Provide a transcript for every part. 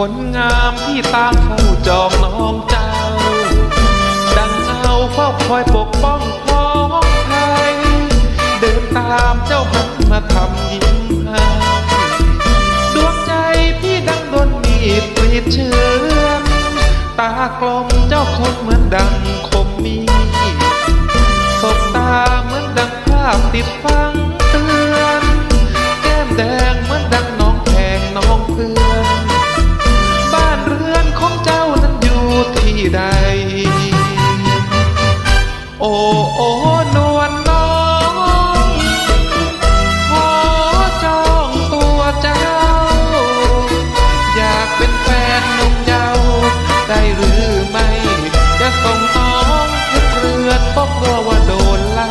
คนงามที่ตามเฝ้าจองน้องเจ้า ดังเอาเฝ้าคอยปกป้องพ้องไทยเดินตามเจ้าหันมาทำยิ้มให้ดวงใจพี่ดังโดนมีดกรีดเชือตากลมเจ้าคงเหมือนดังคมมีสบตาเหมือนดังภาพติดฟัง ที่ใด โอ้โอ้นวลน้อง ขอจองตัวเจ้า อยากเป็นแฟนหนุ่มเยาว์ได้หรือไม่ จะส่งน้องขึ้นเรือนเพราะกลัวว่าโดนไล่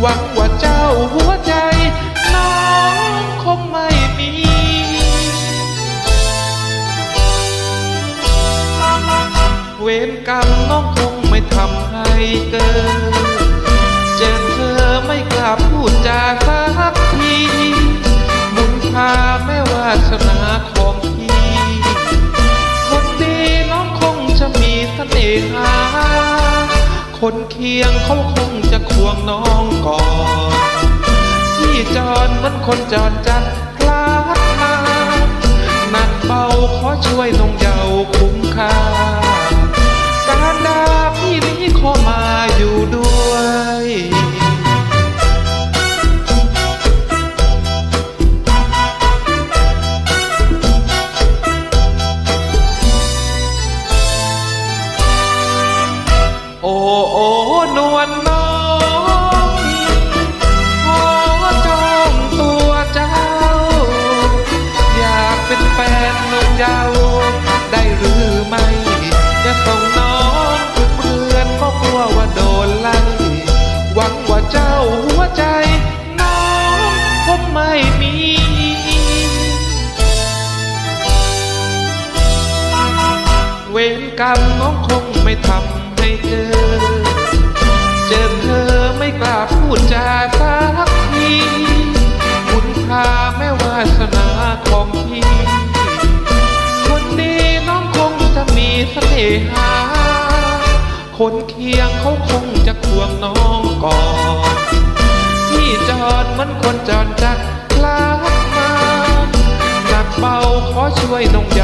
หวังว่า กรรมน้องคงไม่ทำให้เกินเจอเธอไม่กล้าพูดจาสักทีบุญพาแม่วาสนาของพี่คนดีน้องคงจะมีเสน่หาคนเคียงเขาคงจะควงน้องก่อนพี่จรเหมือนคนจรจัดพลาดมาหนักเบาขอช่วยน้อง โอ้โอ้นวลน้องขอจองตัวเจ้า อยากเป็นแฟนหนุ่มยาวได้หรือไม่จะส่งน้องขึ้นเรือนเพราะกลัวว่าโดนไล่หวังว่าเจ้าหัวใจ น้องคงไม่มีเวรกรรมน้องคงไม่ทำ หา คนเคียงเขาคงจะควงน้องก่อนพี่จอดมันคนจรจัดลากมาหนักเบาขอช่วยน้องยา